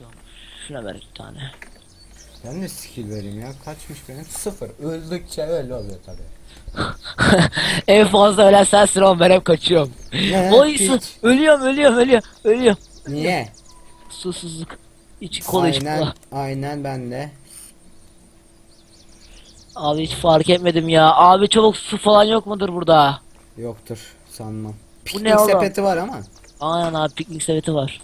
oğlum. Şuna ver bir tane. Ben de skill vereyim ya. Kaçmış benim? Sıfır. Öldükçe öyle oluyor tabi. en fazla ölen sensin oğlum ben hep kaçıyorum. Ne? Oy su, Hiç. ölüyorum ölüyorum ölüyorum ölüyorum. Niye? Susuzluk. İç kola iç aynen, kola. aynen ben de. Abi hiç fark etmedim ya. Abi çabuk su falan yok mudur burada? Yoktur sanmam. Bu Piknik ne oğlum? sepeti var ama. Aynen abi piknik sepeti var.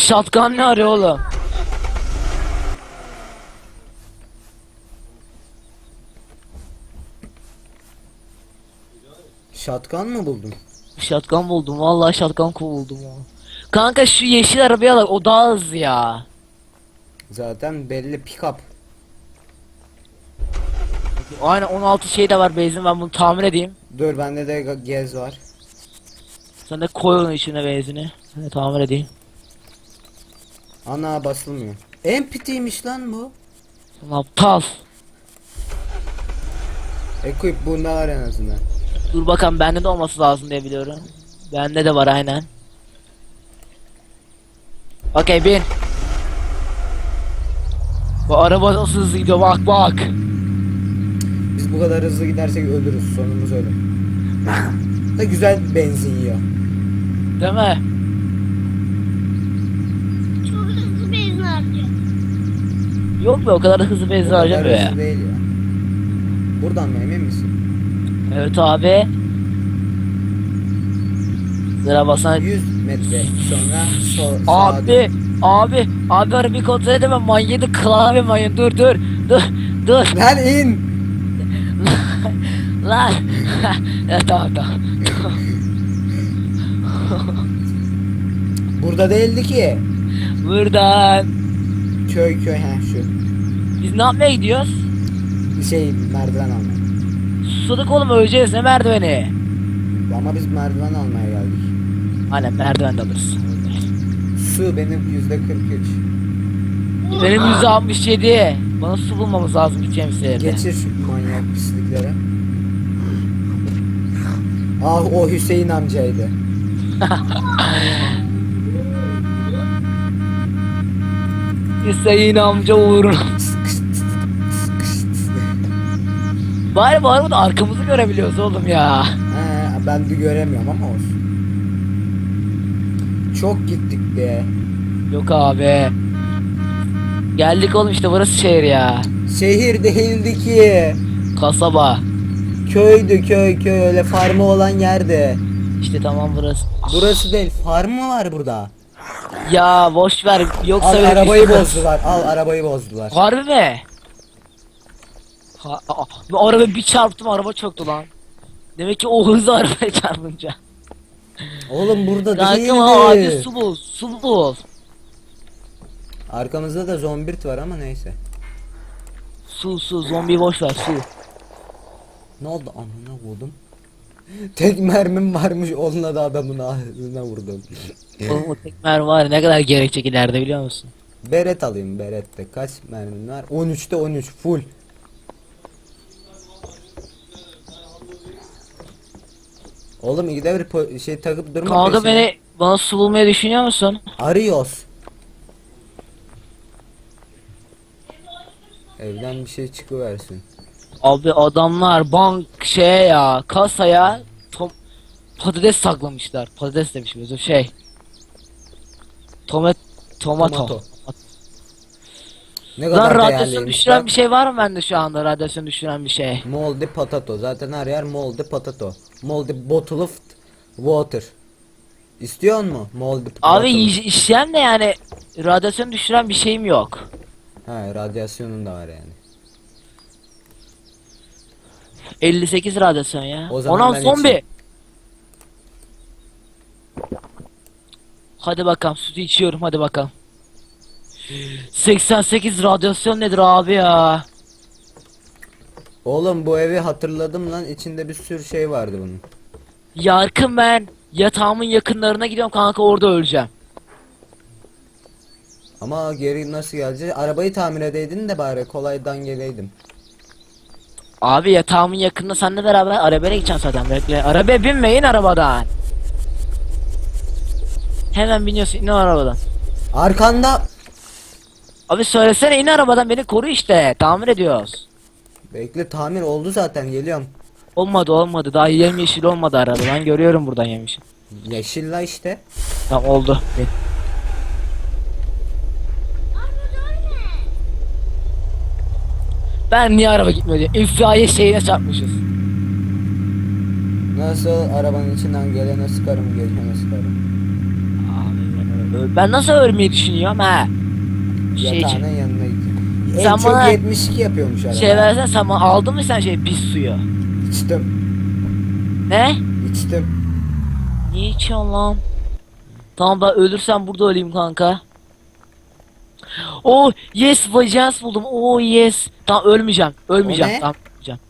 Shotgun ne arıyor oğlum? Şatkan mı buldun? Shotgun buldum. Vallahi shotgun buldum ya. Kanka şu yeşil arabaya bak o daha hızlı ya. Zaten belli pick-up. Aynen 16 şey de var benzin ben bunu tamir edeyim. Dur bende de gez var. Sen de koy onun içine benzini. Ben de tamir edeyim. Ana basılmıyor. Empty'ymiş lan bu. Aptal. Equip bunda var en azından. Dur bakalım bende de olması lazım diye biliyorum. Bende de var aynen. Okey bin. Bu araba nasıl hızlı gidiyor bak bak. Biz bu kadar hızlı gidersek ölürüz. Sonumuz ölüm. da güzel benzin yiyor. Değil mi? Çok hızlı benzin harcıyor. Yok be o kadar da hızlı benzin harcamıyor ya. hızlı değil ya. Buradan mı emin misin? Evet abi. Sıra basan. 100 metre sonra so sağa Abi, abi, abi arabayı kontrol edemem. Manyadı klavye manyadı. Dur, dur, dur, dur. Lan in. Lan. ya, tamam, tamam. Burada değildi ki. Buradan. Köy köy ha şu. Biz ne yapmaya gidiyoruz? Bir şey merdiven almaya. Susadık oğlum öleceğiz ne merdiveni? Ama biz merdiven almaya geldik. Aynen merdiven de alırız. Su benim yüzde 43. Benim yüzde 67. Bana su bulmamız lazım gideceğimiz yerde. Geçir şu manyak pisliklere. Ah o Hüseyin amcaydı. Hüseyin amca uğruna. Bari bu arada arkamızı görebiliyoruz oğlum ya. He, ben de göremiyorum ama olsun. Çok gittik be. Yok abi. Geldik oğlum işte burası şehir ya. Şehir değildi ki. Kasaba. Köydü köy köy öyle farmı olan yerde. İşte tamam burası. Burası değil farm mı var burada? Ya boş ver yoksa Al bir arabayı şey- bozdular. Al arabayı bozdular. Harbi mi? Ha, aa, ben araba bir çarptım araba çöktü lan. Demek ki o hızlı arabaya çarpınca. Oğlum burada Kanka hadi değildi. su bul, su bul. Arkamızda da zombirt var ama neyse. Su su zombi boş ver su. Ne oldu amına vurdum. Tek mermim varmış onunla da adamın ağzına vurdum. Oğlum o tekmer var ya, ne kadar gerekecek ileride biliyor musun? Beret alayım berette. Kaç mermin var? 13'te 13 full. Oğlum ikide bir po- şey takıp durma Kanka peşine. beni bana su bulmayı düşünüyor musun? Arıyoruz. Evden bir şey çıkıversin. Abi adamlar bank şeye ya kasaya tom patates saklamışlar. Patates demişim özür şey. Tomat tomato. Tomato. Ne Lan kadar radyasyon değerliymiş düşüren lan. bir şey var mı bende şu anda radyasyon düşüren bir şey? Moldy potato. Zaten her yer moldy potato. Moldy bottle of water. İstiyor mu? Moldy. Abi iş- işleyen de yani radyasyon düşüren bir şeyim yok. He radyasyonun da var yani. 58 radyasyon ya. O zaman Ondan ben zombi. içeyim. Hadi bakalım sütü içiyorum hadi bakalım. 88 radyasyon nedir abi ya? Oğlum bu evi hatırladım lan. içinde bir sürü şey vardı bunun. Yarkın ben yatağımın yakınlarına gidiyorum kanka orada öleceğim. Ama geri nasıl geleceğiz? Arabayı tamir edeydin de bari kolaydan geleydim. Abi yatağımın yakınında seninle beraber arabaya gideceğim zaten bekle. Arabaya binmeyin arabadan. Hemen biniyorsun in arabadan. Arkanda. Abi söylesene in arabadan beni koru işte. Tamir ediyoruz. Bekle tamir oldu zaten geliyorum. Olmadı olmadı. Daha yemyeşil olmadı araba. Ben görüyorum buradan yemişim. Yeşil la işte. Tamam oldu. Ben niye araba gitmiyor diye. İtfaiye şeyine çarpmışız. Nasıl arabanın içinden gelene sıkarım gelene sıkarım. Abi ben, ben nasıl ölmeyi düşünüyorum ha? Şey için. Yatağının yanına git. En Sen çok bana- 72 yapıyormuş araba. Şey versene sen bana aldın mı sen şey pis suyu? İçtim. Ne? içtim. Niye içiyorsun lan? Tamam ben ölürsem burada öleyim kanka. Oh yes vajans buldum. Oh yes. Tamam ölmeyeceğim. Ölmeyeceğim. O ne? Tamam ölmeyeceğim.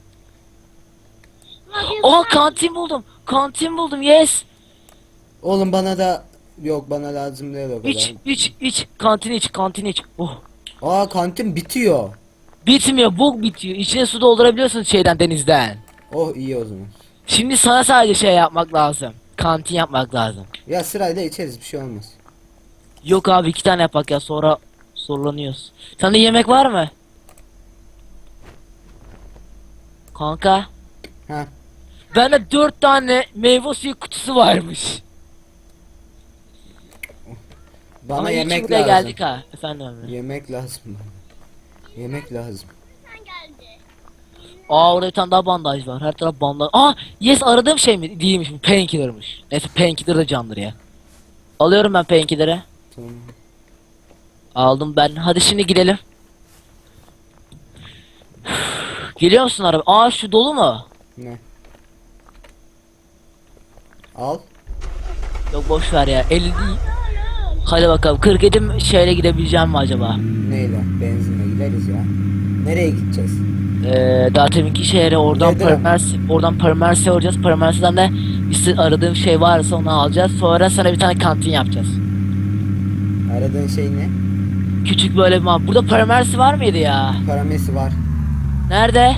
Oh kantin buldum. Kantin buldum yes. Oğlum bana da yok bana lazım değil o kadar. İç iç iç. Kantin iç kantin iç. Oh. Aa kantin bitiyor. Bitmiyor. Bug bitiyor. İçine su doldurabiliyorsun şeyden denizden. Oh iyi o zaman. Şimdi sana sadece şey yapmak lazım. Kantin yapmak lazım. Ya sırayla içeriz bir şey olmaz. Yok abi iki tane yapak ya sonra zorlanıyoruz. Sende yemek var mı? Kanka. Ha. Bende dört tane meyve suyu kutusu varmış. Bana Ama yemek lazım. geldik ha. Efendim abi. Yemek lazım bana. Yemek lazım. Sen geldi. Aa orada bir tane daha bandaj var. Her taraf bandaj. Aa yes aradığım şey mi? Değilmiş. bu Painkiller'mış. Neyse painkiller da candır ya. Alıyorum ben painkiller'ı. Tamam. Aldım ben. Hadi şimdi gidelim. Geliyor musun araba? Aa şu dolu mu? Ne? Al. Yok boş ver ya. 50 değil. Hadi bakalım. 47 mi- şeyle gidebileceğim mi acaba? Neyle? Benzinle gideriz ya. Nereye gideceğiz? Ee, daha teminki şehre oradan Nedir? Paramersi, oradan Paramersi'ye uğrayacağız. Paramersi'den de işte aradığım şey varsa onu alacağız. Sonra sana bir tane kantin yapacağız. Aradığın şey ne? Küçük böyle bir ma- Burada Paramersi var mıydı ya? Paramesi var. Nerede?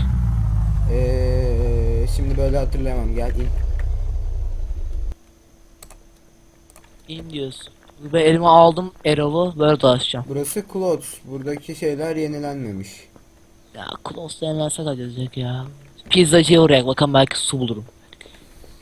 Ee, şimdi böyle hatırlayamam. Gel in. İn diyorsun. Ben elime aldım Erol'u böyle dolaşacağım. Burası Clothes. Buradaki şeyler yenilenmemiş. Ya Klos'ta yenilensek acayacak ya. Pizzacıya uğrayak bakalım belki su bulurum.